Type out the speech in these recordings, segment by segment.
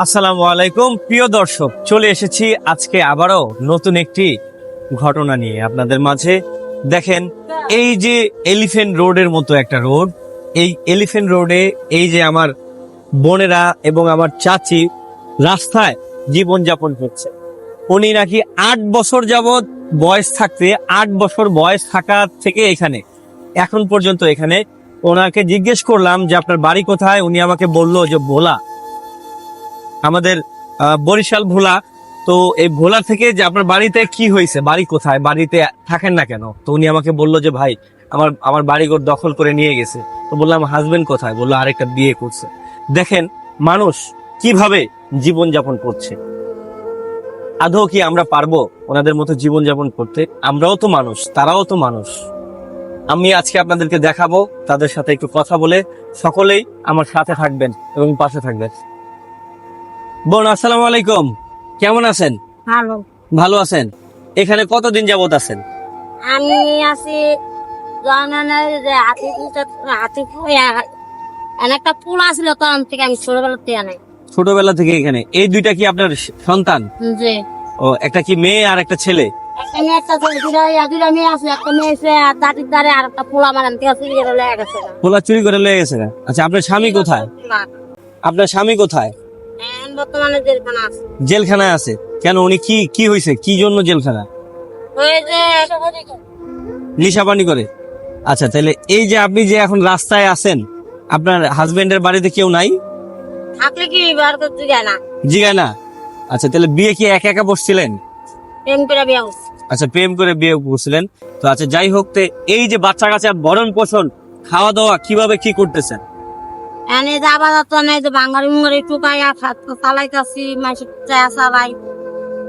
আসসালামু আলাইকুম, প্রিয় দর্শক, চলে এসেছি আজকে আবারও নতুন একটি ঘটনা নিয়ে। আপনাদের মাঝে দেখেন, এই যে এলিফেন্ট রোডের মতো একটা রোড, এই এলিফেন্ট রোডে এই যে আমার বোনেরা এবং আমার চাচি রাস্তায় জীবন যাপন করছে। উনি নাকি আট বছর যাবৎ বয়স থাকতে, আট বছর বয়স থাকা থেকে এখানে, এখন পর্যন্ত এখানে ওনাকে জিজ্ঞেস করলাম যে, আপনার বাড়ি কোথায়? উনি আমাকে বলল যে, ভোলা। আমাদের বরিশাল ভোলা। তো এই ভোলা থেকে যে আপনার বাড়িতে কি হয়েছে? বাড়ি কোথায়? বাড়িতে থাকেন না কেন? তো উনি আমাকে বলল যে, ভাই, আমার আমার বাড়িঘর দখল করে নিয়ে গেছে। তো বললাম হাজবেন্ড কোথায়? বলল, আরেকটা বিয়ে করছে। দেখেন, মানুষ কীভাবে জীবন যাপন করছে। আদৌ কি আমরা পারব ওনাদের মতো জীবন যাপন করতে? আমরাও তো মানুষ, তারাও তো মানুষ। আমি আজকে আপনাদেরকে দেখাবো, তাদের সাথে একটু কথা বলে সকলেই আমার সাথে থাকবেন এবং পাশে থাকবেন। বোন আসসালামু আলাইকুম। কেমন আছেন? ভালো। ভালো আছেন? এখানে কতদিন যাবত আছেন? আমি আছি একটা ফুল আসছিল তখন থেকে আমি ছোটবেলা থেকে আনাই ছোটবেলা থেকে এখানে। এই দুইটা কি আপনার সন্তান? ও একটা কি মেয়ে আর একটা ছেলে? পোলা চুরি করে লেগে গেছে আচ্ছা আপনার স্বামী কোথায়? আপনার স্বামী কোথায়? বর্তমানে যেখানে আছে। জেলখানায় আছে। কেন? উনি কি কি হয়েছে কি জন্য জেলখানা নিশাপানি করে। আচ্ছা তাহলে এই যে আপনি যে এখন রাস্তায় আছেন আপনার হাজবেন্ডের বাড়িতে কেউ নাই? থাকলে কি বার করতে যায় না? জিগায় না? আচ্ছা তাহলে বিয়ে কি একা একা বসছিলেন? প্রেম করে বিয়ে আচ্ছা প্রেম করে বিয়ে করছিলেন। তো আচ্ছা যাই হোক তে এই যে বাচ্চা কাচ্চা বরণ পোষণ খাওয়া দাওয়া কীভাবে কি করতেছেন? এনে যাবা যাতো নেই যে বাঙালি মুঙ্গারি টুকাই চালাইতাছি মাসে চা চালাই।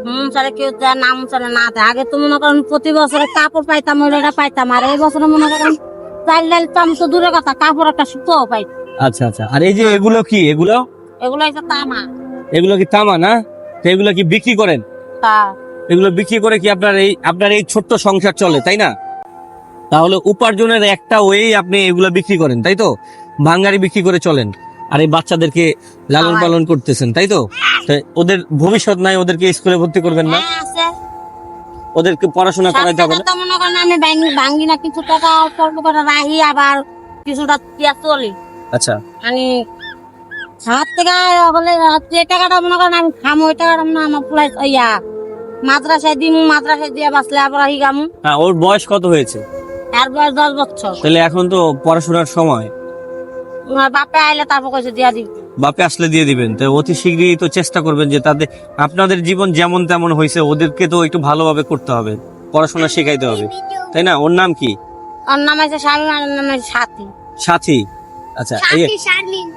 হুম চলে কেউ যায় নাম চলে না দেয়। আগে তো মনে করেন প্রতি বছরে কাপড় পাইতাম ওইটা পাইতাম। আর এই বছরে মনে করেন চাল ডাল তো আমি তো দূরের কথা কাপড় একটা সুতোও পাই। আচ্ছা আচ্ছা। আর এই যে এগুলো কি? এগুলো? এগুলো হচ্ছে তামা। এগুলো কি তামা না? তো এগুলো কি বিক্রি করেন? তা। এগুলো বিক্রি করে কি আপনার এই আপনার এই ছোট্ট সংসার চলে তাই না? তাহলে উপার্জনের একটা ওয়েই আপনি এগুলো বিক্রি করেন তাই তো? ভাঙ্গারি বিক্রি করে চলেন। আর এই বাচ্চাদেরকে লালন পালন করতেছেন তাই তো? ওদের ভবিষ্যৎ নাই ওদেরকে স্কুলে ভর্তি করবেন না। হ্যাঁ ওদেরকে পড়াশোনা করাইতে হবে না। মনে করেন আমি ভাঙ্গি- না কিছু টাকা অল্প করে রাখি আবার কিছুটা দিয়া চলি। আচ্ছা। আমি হাত থেকে হলে যে টাকাটা মনে করেন আমি খামো ওই টাকাটা মনে আমার ফুলাই ইয়া মাদ্রাসায় দিমু মাদ্রাসায় দিয়ে বাঁচলে আবার হিগামু হ্যাঁ ওর বয়স কত হয়েছে? আর বয়স দশ বছর। তাহলে এখন তো পড়াশোনার সময়। বাপে আইলে তারপর কইছে দিয়া দিবি। বাপে আসলে দিয়ে দিবেন। তো অতি শীঘ্রই তো চেষ্টা করবেন যে তাদের আপনাদের জীবন যেমন তেমন হয়েছে ওদেরকে তো একটু ভালোভাবে করতে হবে পড়াশোনা শেখাইতে হবে। তাই না? ওর নাম কি? ওর নাম আছে স্বামী আর নাম আছে সাথী। সাথী? আচ্ছা এই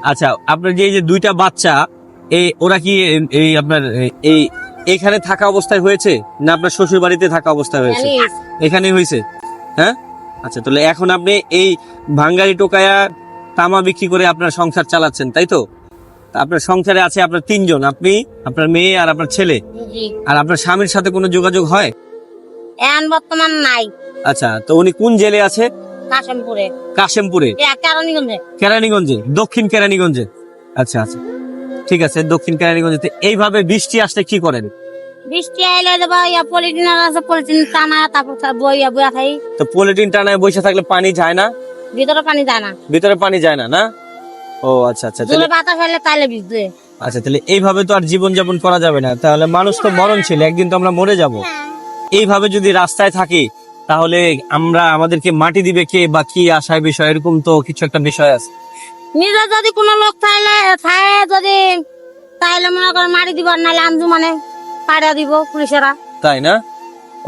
আচ্ছা আপনার যে এই যে দুইটা বাচ্চা এই ওরা কি এই- আপনার এই এখানে থাকা অবস্থায় হয়েছে? না আপনার শ্বশুর বাড়িতে থাকা অবস্থায় হয়েছে। এখানেই হয়েছে? হ্যাঁ? আচ্ছা তাহলে এখন আপনি এই ভাঙ্গারি টোকায়া তামা বিক্রি করে আপনার সংসার চালাচ্ছেন তাই তো? আপনার সংসারে আছে আপনার তিনজন আপনি আপনার মেয়ে আর আপনার ছেলে। আর আপনার স্বামীর সাথে কোনো যোগাযোগ হয়? এখন বর্তমান নাই। আচ্ছা তো উনি কোন জেলে আছে? কাশিমপুরে। কাশেমপুরে? কেরানীগঞ্জে। দক্ষিণ কেরানীগঞ্জে। আচ্ছা আচ্ছা। ঠিক আছে দক্ষিণ কেরানীগঞ্জে। এইভাবে বৃষ্টি আসলে কি করেন? বৃষ্টি আইলে দেবা আছে পলিথিন টানা তারপর বইয়া বইয়া খাই তো পলিটিন টানায় বসে থাকলে পানি যায় না? ভিতরে পানি যায় না। ভিতরে পানি যায় না না? ও আচ্ছা আচ্ছা তাহলে বাতাস হলে তাইলে ভিজবে। আচ্ছা তাহলে এইভাবে তো আর জীবন যাপন করা যাবে না। তাহলে মানুষ তো মরণ ছিল একদিন তো আমরা মরে যাব। এইভাবে যদি রাস্তায় থাকি তাহলে আমরা আমাদেরকে মাটি দিবে কে বা কি আশায় বিষয় এরকম তো কিছু একটা বিষয় আছে। নিজে যদি কোনো লোক থাইলে থাকে যদি তাইলে মনে করেন মারি দিব আর নাহলে আনজু মানে পাড়া দিব পুলিশেরা। তাই না?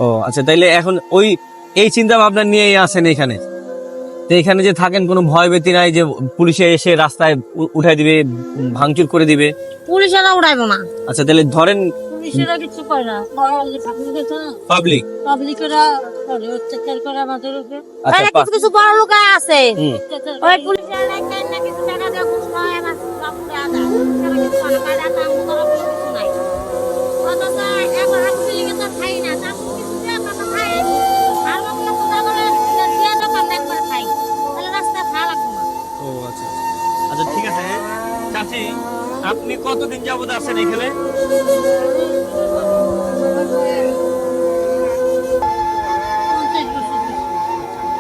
ও আচ্ছা তাইলে এখন ওই এই চিন্তা ভাবনা নিয়েই আছেন এখানে? তো এখানে যে থাকেন কোনো ভয় ভীতি নাই যে পুলিশে এসে রাস্তায় উঠাই দিবে ভাঙচুর করে দিবে পুলিশেরা উড়াইবো না আচ্ছা তাহলে ধরেন পুলিশেরা কিছু করে না পাবলিক পাবলিকেরা অত্যাচার করে আমাদের উপরে আচ্ছা, ওরা পা- কিছু কিছু বড় লোক আছে ওই পুলিশেরা একটা একটা কিছু টাকা দিয়ে ঘুষ খাওয়ায় আমার বাবুরে আদা কিছু করে না কায়দা কাম করা কোনো কিছু নাই অথচ এখন আমি বিল্ডিংয়ে তো খাই না ও আচ্ছা আচ্ছা। আচ্ছা ঠিক আছে। চাচি, আপনি কতদিন যাবত আছেন এখানে?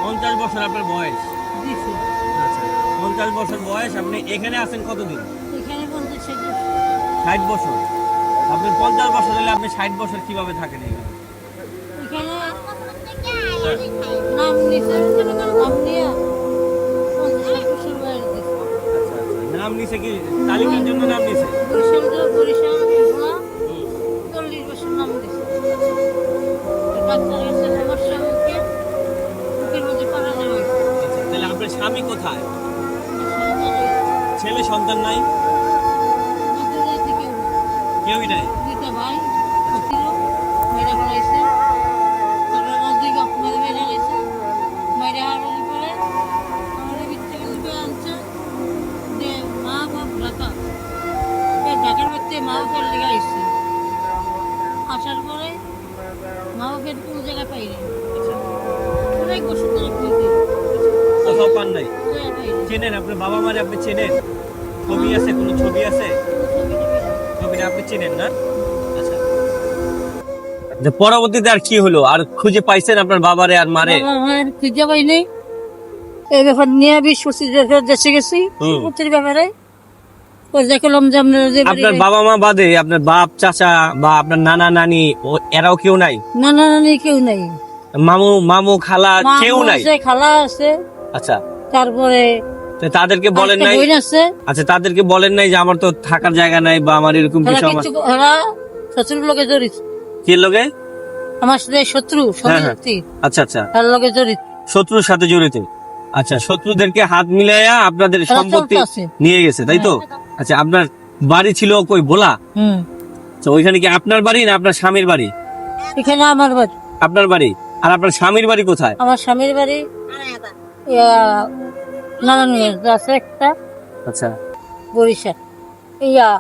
পঞ্চাশ বছর আপনার বয়স। আচ্ছা পঞ্চাশ বছর বয়স। আপনি এখানে আছেন কতদিন? ষাট বছর। আপনি পঞ্চাশ বছর হলে আপনি ষাট বছর কীভাবে থাকেন এখানে? কি তালিকার জন্য নাম এগুলা চল্লিশ বছর নাম যাবে আচ্ছা তাহলে আপনার স্বামী কোথায়? ছেলে সন্তান নাই? কেউই নাই? ভাই ঢাকার মধ্যে মা বাপের লেগে আসছে। আসার পরে মা বাপের কোনো জায়গায় পাইনি। অনেক বছর ধরে খুঁজছি কোথাও পান নাই? কোনো জায়গায় পাইনি। চেনেন আপনার বাবা মারে আপনি চেনেন? ছবি আছে কোনো ছবি আছে? ছবি না। আপনি চেনেন না? আচ্ছা। যে পরবর্তীতে আর কি হলো? আর খুঁজে পাইছেন আপনার বাবারে আর মারে? খুঁজে পাইনি। এই ব্যাপার নিয়ে বিশ পঁচিশ দেশে গেছি ব্যাপারে যে আপনার যে আপনার বাবা মা বাদে আপনার বাপ চাচা বা আপনার নানা নানি ও এরাও কেউ নাই? না না না কেউ নাই। মামু মামু খালা কেউ নাই? খালা আছে। আচ্ছা। তারপরে তাদেরকে বলেন নাই? আচ্ছা তাদেরকে বলেন নাই যে আমার তো থাকার জায়গা নাই বা আমার এরকম কিছু আমার শত্রুর লোকে জড়িত। কি লোকে আমার সাথে শত্রু হ্যাঁ, হ্যাঁ। আচ্ছা আচ্ছা। তার লোকে জড়িত। শত্রুর সাথে জড়িত। আচ্ছা শত্রুদেরকে হাত মিলাইয়া আপনাদের সম্পত্তি নিয়ে গেছে তাই তো? আচ্ছা আপনার বাড়ি ছিল কই বলা হুম। তো ওইখানে কি আপনার বাড়ি না আপনার স্বামীর বাড়ি? এখানে আমার বাড়ি। আপনার বাড়ি? আর আপনার স্বামীর বাড়ি কোথায়? আমার স্বামীর বাড়ি নারায়ণগঞ্জ আছে একটা। আচ্ছা। বরিশাল। ইয়া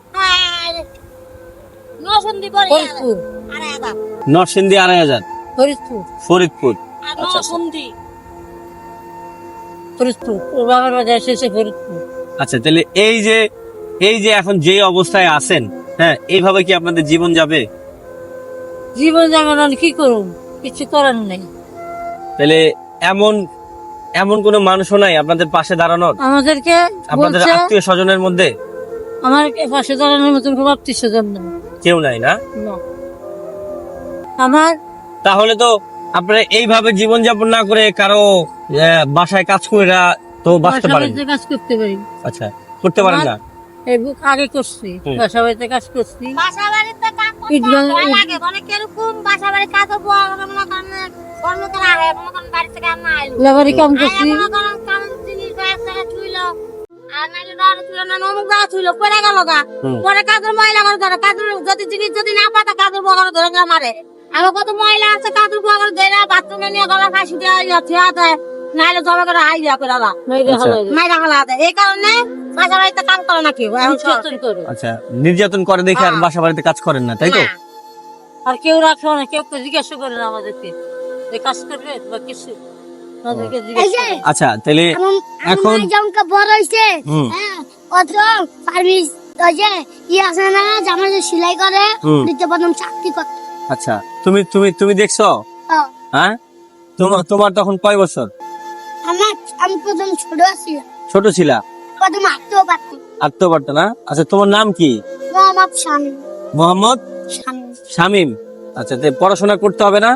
ফরিদপুর। নরসিংদী আড়াই হাজার। ফরিদপুর। ফরিদপুর। ফরিদপুর। ওর বাবার বাজার এসেছে ফরিদপুর। আচ্ছা তাহলে এই যে এই যে এখন যে অবস্থায় আছেন হ্যাঁ এইভাবে কি আপনাদের জীবন যাবে? জীবন আর কি করুন কিছু করার নেই। তাহলে এমন এমন কোনো মানুষও নাই আপনাদের পাশে দাঁড়ানোর? আমাদেরকে আপনাদের বলছে আত্মীয় স্বজনের মধ্যে? আমার পাশে দাঁড়ানোর মতন খুব আত্মীয় স্বজন নেই। কেউ নাই না? না। আমার তাহলে তো আপনারা এইভাবে জীবন যাপন না করে কারও আহ, বাসায় কাজ করে তো বাঁচতে পারেন। কাজ করতে পারি। আচ্ছা করতে পারেন না? এই বুক আগে করছি। বাসা বাড়িতে কাজ করছি। বাসা বাড়িতে কাজ লাগে মানে কীরকম বাসা বাড়ির কাজ হব মনে করেন কর্ম করা মনে করেন বাড়ি থেকে আমরা আইলো। লেবারি কাম করছি। মনে করেন কাম জিনিস গাছ থেকে ছুইলো আর নাইলে ডর ছিল না অমুক গাছ ছুইলো পরে গেল গা। হুম। পরে কাজের মহিলা করে ধরে কাজের যদি যদি না পাতা কাজের বগারে ধরে গিয়ে আমার কত মহিলা আছে কাজের বগারে ধরে বাথরুমে নিয়ে গলা ফাঁসি দেওয়া থিয়া নাইলে জমা করে হাই দেওয়া করে আচ্ছা। মাইরা খালা এই কারণে বাসা বাড়িতে কাম করে না কেউ এখন নির্যাতন করে। আচ্ছা নির্যাতন করে দেখে আর হ্যাঁ। বাসা বাড়িতে কাজ করেন না তাই তো? আর কেউ রাখে না কেউ জিজ্ঞাসা করে না আমাদেরকে যে কাজ করবে বা কিছু। আচ্ছা তাহলে এখন এখন- বড় হয়েছে হ্যাঁ অত সার্ভিস যে ই আছে না জামা যে সেলাই করে হুম। প্রথম চাকরি করে। আচ্ছা তুমি তুমি তুমি দেখছ? হ্যাঁ? তোমার তোমার তখন কয় বছর? আমার আমি প্রথম ছোট আছি ছোট ছিলা? প্রথম হাঁটতেও পারতাম আত্ম পারতো না? আচ্ছা তোমার নাম কি? মোহাম্মদ স্বামী মোহাম্মদ শামিম। আচ্ছা তে পড়াশোনা করতে হবে না?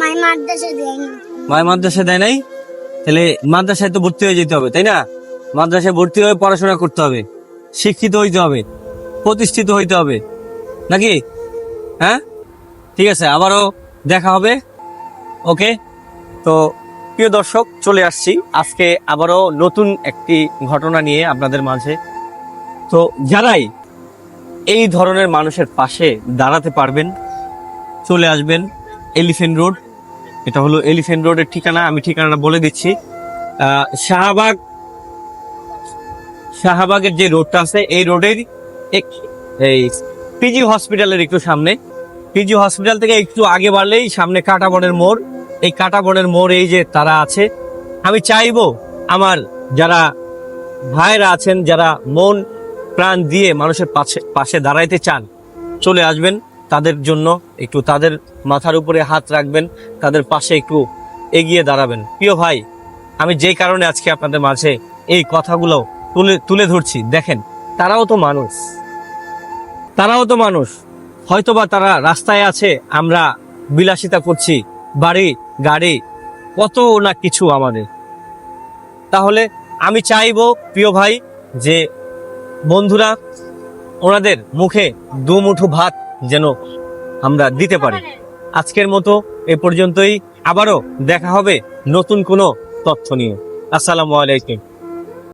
মাই মাদ্রাসা দেয়নি। মায়ের মাদ্রাসায় দেয় নাই? তাহলে মাদ্রাসায় তো ভর্তি হয়ে যেতে হবে তাই না? মাদ্রাসায় ভর্তি হয়ে পড়াশোনা করতে হবে শিক্ষিত হইতে হবে প্রতিষ্ঠিত হইতে হবে নাকি? হ্যাঁ? ঠিক আছে আবারও দেখা হবে। ওকে? তো প্রিয় দর্শক, চলে আসছি। আজকে আবারও নতুন একটি ঘটনা নিয়ে আপনাদের মাঝে। তো যারাই এই ধরনের মানুষের পাশে দাঁড়াতে পারবেন, চলে আসবেন এলিফেন্ট রোড। এটা হলো এলিফেন্ট রোডের ঠিকানা, আমি ঠিকানাটা বলে দিচ্ছি। শাহবাগ, শাহবাগের যে রোডটা আছে, এই রোডের এই পিজি হসপিটালের একটু সামনে। পিজি হসপিটাল থেকে একটু আগে বাড়লেই সামনে কাটাবনের মোড়। এই কাটাবনের মোড় এই যে তারা আছে, আমি চাইব আমার যারা ভাইরা আছেন, যারা মন প্রাণ দিয়ে মানুষের পাশে পাশে দাঁড়াইতে চান, চলে আসবেন। তাদের জন্য একটু তাদের মাথার উপরে হাত রাখবেন, তাদের পাশে একটু এগিয়ে দাঁড়াবেন। প্রিয় ভাই, আমি যেই কারণে আজকে আপনাদের মাঝে এই কথাগুলো তুলে তুলে ধরছি, দেখেন, তারাও তো মানুষ। তারাও তো মানুষ। হয়তোবা তারা রাস্তায় আছে, আমরা বিলাসিতা করছি বাড়ি, গাড়ি, কত না কিছু আমাদের। তাহলে আমি চাইব, প্রিয় ভাই, যে বন্ধুরা, ওনাদের মুখে দু মুঠো ভাত যেন আমরা দিতে পারি। আজকের মতো এ পর্যন্তই। আবারও দেখা হবে নতুন কোনো তথ্য নিয়ে। আসসালামু আলাইকুম।